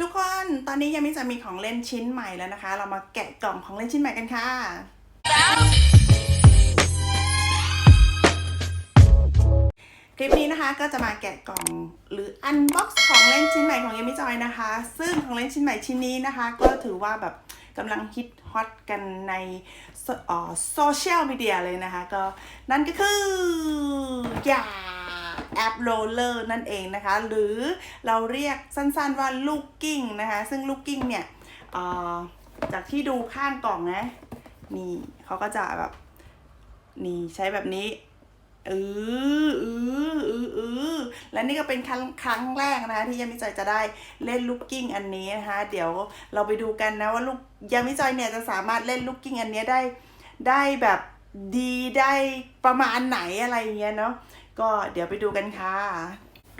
ทุกคนตอนนี้ยามิจะมีของเล่นชิ้นใหม่แล้วนะคะ เรามาแกะกล่องของเล่นชิ้นใหม่กันค่ะคลิปนี้นะคะก็จะมาแกะกล่องหรืออันบ็อกซ์ของเล่นชิ้นใหม่ของยามิจอยนะคะ ซึ่งของเล่นชิ้นใหม่ชิ้นนี้นะคะ ก็ถือว่าแบบกำลังฮิตฮอตกันในโซเชียลมีเดียเลยนะคะ ก็นั่นก็คืออย่า แอปโรลเลอร์นั่นเองนะคะ หรือเราเรียกสั้นๆว่าลูกกิ้งนะคะ ซึ่งลูกกิ้งเนี่ยเอ่อจากที่ดูข้างกล่องนะ นี่เขาก็จะแบบ นี่ใช้แบบนี้เออเออเออเออและนี่ก็เป็นครั้งครั้งแรกนะคะที่ยามิจอยจะได้เล่นลูกกิ้งอันนี้นะคะเดี๋ยวเราไปดูกันนะว่าลูกยามิจอยเนี่ยจะสามารถเล่นลูกกิ้งอันนี้ได้ได้แบบดีได้ประมาณไหนอะไรอย่างเงี้ยเนาะ ก็เดี๋ยวไปดูกันค่ะ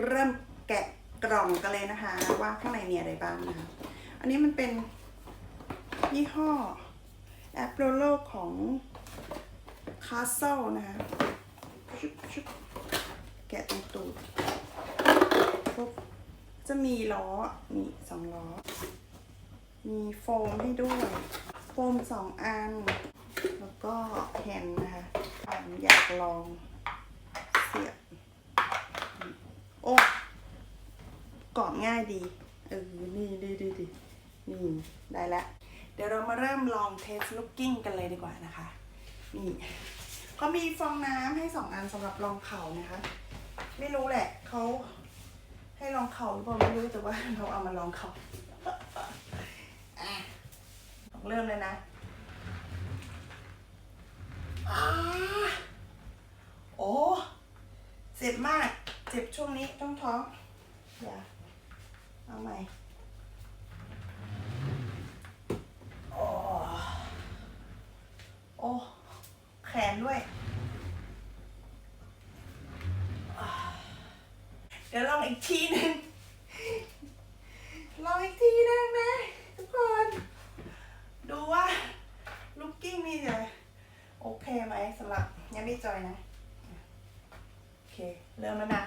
เริ่มแกะกล่องกันเลยนะคะ ว่าข้างในมีอะไรบ้างนะคะ อันนี้มันเป็นยี่ห้อแอปโรโลของ Castle นะคะแกะตรงตูดปุ๊บจะมีล้อมีสองล้อ มีโฟมให้ด้วย โฟมสองอัน แล้วก็แผ่นนะคะผมอยากลองเสียบ โอ้กรอบ ง่ายดี เออ นี่ดีดีดีนี่ได้แล้วเดี๋ยวเรามาเริ่มลองเทสลูกกิ้งกันเลยดีกว่านะคะ นี่เขามีฟองน้ำให้สองอันสำหรับรองเข่านะคะ ไม่รู้แหละเขาให้รองเข่าหรือเปล่าไม่รู้แต่ว่าเราเอามาลองเข่าอะเริ่มเลยนะอโอ้ เจ็บมาก เจ็บช่วงนี้ต้องท้องอย่า เอาใหม่โอ้โอ้แขนด้วย เดี๋ยวลองอีกทีหนึงลองอีกทีหนึงนะทุกคน ดูว่าลูกกิ้งนี่จะโอเคไหมสำหรับยังไม่จอยนะ โอเค เริ่มแล้วนะ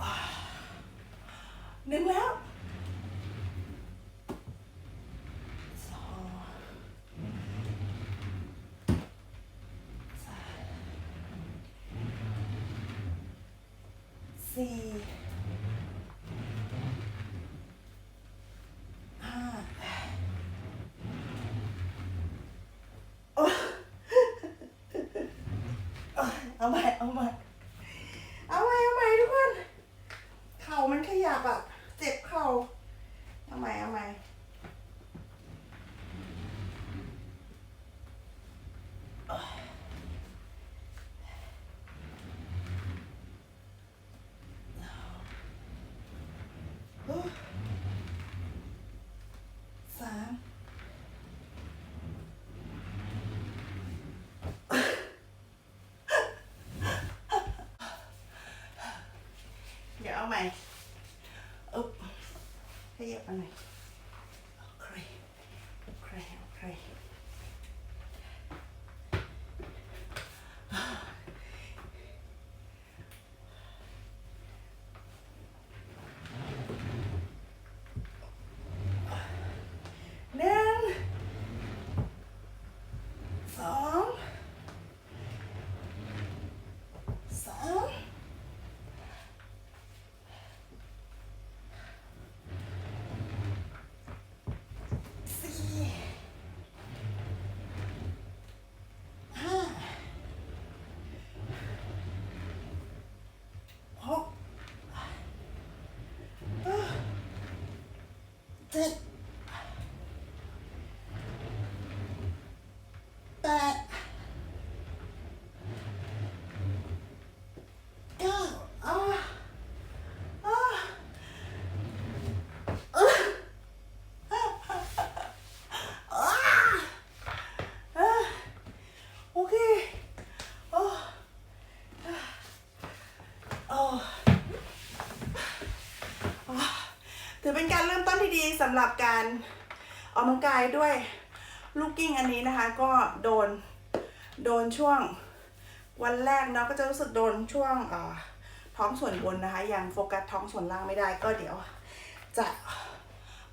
ว้าว หนึ่งแล้วสองสามสี่ห้าโอ๊ยเอาใหม่เอาใหม่เอาใหม่เอาใหม่ทุกคน เข่ามันขยับอะ เจ็บเข่าเอาใหม่เอาใหม่โอ้ สามเดี๋ยวเอาใหม่ อึ๊บขยับมาหน่อยโอเคโอเคโอเคหนึ่งสองสามสี่ห้าหก เจ็ดแปดเก้าอ่าอ่าเอออ่าอ่าโอเคโอ้โอ้ถือเป็น ที่ดีสำหรับการออกกำลังกายด้วยลูกกิ้งอันนี้นะคะ ก็โดนโดนช่วงวันแรกเนาะก็จะรู้สึกโดนช่วงท้องส่วนบนนะคะ ยังโฟกัสท้องส่วนล่างไม่ได้ก็เดี๋ยว จะ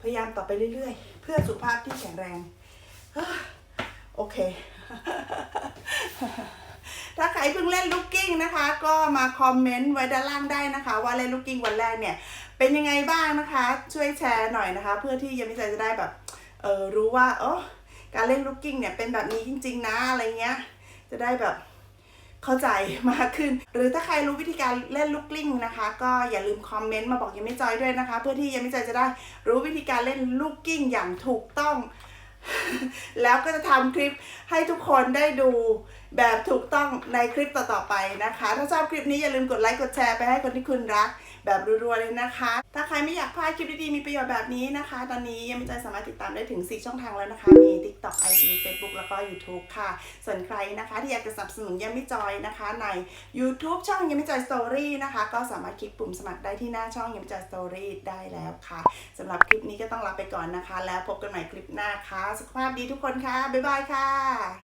พยายามต่อไปเรื่อยๆ เพื่อสุขภาพที่แข็งแรงโอเค ถ้าใครเพิ่งเล่นลูกกิ้งนะคะ ก็มาคอมเมนต์ไว้ด้านล่างได้นะคะ ว่าเล่นลูกกิ้งวันแรกเนี่ย เป็นยังไงบ้างนะคะ ช่วยแชร์หน่อยนะคะ เพื่อที่ยังไม่ใจจะได้แบบเออรู้ว่าเออการเล่นลูกกิ้งเนี่ยเป็นแบบนี้จริง ๆ นะอะไรเงี้ย จะได้แบบเข้าใจมากขึ้น หรือถ้าใครรู้วิธีการเล่นลูกกลิ้งนะคะ ก็อย่าลืมคอมเมนต์มาบอกยังไม่จอยด้วยนะคะ เพื่อที่ยังไม่จอยจะได้รู้วิธีการเล่นลูกกิ้งอย่างถูกต้องแล้วก็จะทำคลิปให้ทุกคนได้ดูแบบถูกต้องในคลิปต่อๆไปนะคะ ถ้าชอบคลิปนี้อย่าลืมกดไลค์กดแชร์ไปให้คนที่คุณรัก แบบรัวๆเลยนะคะ ถ้าใครไม่อยากพลาดคลิปดีๆมีประโยชน์แบบนี้นะคะ ตอนนี้ยังไม่ใจสามารถติดตามได้ถึง 4 ช่องทางแล้วนะคะ มี TikTok IG Facebook แล้วก็ YouTube ค่ะ ส่วนใครนะคะที่อยากจะสนับสนุนยังไม่จอยนะคะ ใน YouTube ช่องยังไม่จอยสตอรี่นะคะ ก็สามารถคลิกปุ่มสมัครได้ที่หน้าช่องยังไม่จอยสตอรี่ได้แล้วค่ะสำหรับคลิปนี้ก็ต้องลาไปก่อนนะคะ แล้วพบกันใหม่คลิปหน้าค่ะ สุขภาพดีทุกคนค่ะบ๊ายบายค่ะ